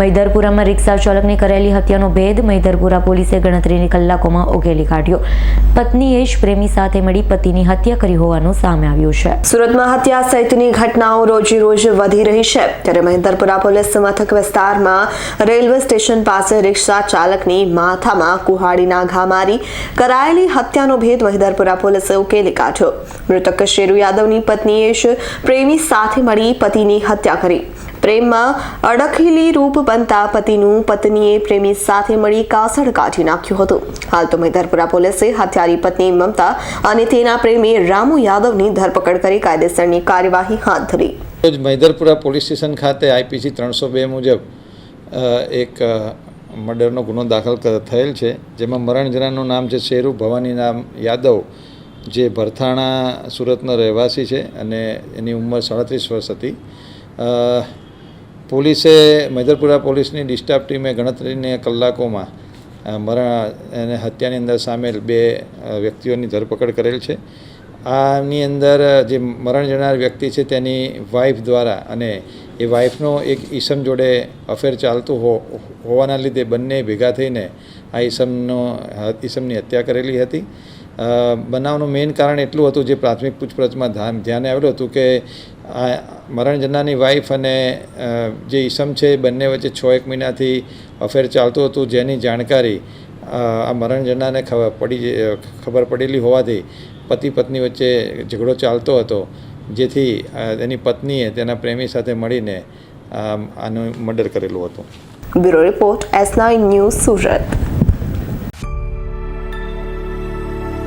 મૈદરપુરામાં રિક્ષા ચાલકની કરેલી હત્યાનો ભેદ મૈદરપુરા પોલીસે ગણતરીની કલાકોમાં ઉકેલી કાઢ્યો. પત્નીએ જ પ્રેમી સાથે મળી પતિની હત્યા કરી હોવાનું સામે આવ્યું છે. સુરતમાં હત્યા સહિતની ઘટનાઓ રોજે રોજ વધી રહી છે. ત્યારે મહેન્દરપુરા પોલીસ મથક વિસ્તારમાં રેલવે સ્ટેશન પાસે રિક્ષા ચાલકની માથામાં કુહાડીના ઘા મારી કરાયેલી હત્યાનો ભેદ મહેદરપુરા પોલીસે ઉકેલી કાઢ્યો. મૃતક શેરુ યાદવની પત્નીએ જ પ્રેમી સાથે મળી પતિની હત્યા કરી. પ્રેમમાં અડખીલી રૂપ બનતા પતિનું પત્નીએ પ્રેમી સાથે મળી કાસળ કાઢી નાખ્યું હતું. હાલ તો મૈદરપુરા પોલીસે હત્યારી પત્ની મમતા અને તેના પ્રેમી રામુ યાદવની ધરપકડ કરી કાયદેસરની કાર્યવાહી હાથ ધરી. રોજ મૈદરપુરા પોલીસ સ્ટેશન ખાતે આઈપીસી ત્રણસો બે મુજબ એક મર્ડરનો ગુનો દાખલ થયેલ છે, જેમાં મરણજરાનું નામ છે શેરુ, ભવાની નામ યાદવ, જે ભરથાણા સુરતનો રહેવાસી છે અને એની ઉંમર સાડત્રીસ વર્ષ હતી. પોલીસે મૈદરપુરા પોલીસની ડિસ્ટાફ ટીમે ગણતરીને કલાકોમાં મરણ અને હત્યાની અંદર સામેલ બે વ્યક્તિઓની ધરપકડ કરેલ છે. આની અંદર જે મરણ જનાર વ્યક્તિ છે તેની વાઈફ દ્વારા અને એ વાઈફનો એક ઈસમ જોડે અફેર ચાલતું હો હોવાના લીધે બંને ભેગા થઈને આ ઈસમનો ઈસમની હત્યા કરેલી હતી. બનાવનું મેઇન કારણ એટલું હતું જે પ્રાથમિક પૂછપરછમાં ધ્યાન, ધ્યાને આવેલું હતું કે મરણ જનારની વાઈફ અને જે ઈસમ છે બંને વચ્ચે છ એક મહિનાથી અફેર ચાલતું હતું જેની જાણકારી આ મરણ જનારને ખબર પડી ખબર પડેલી હોવાથી પતિ પત્ની વચ્ચે ઝઘડો ચાલતો હતો, જેથી તેની પત્નીએ તેના પ્રેમી સાથે મળીને આનું મર્ડર કરેલું હતું. Bureau report S nine news Surat.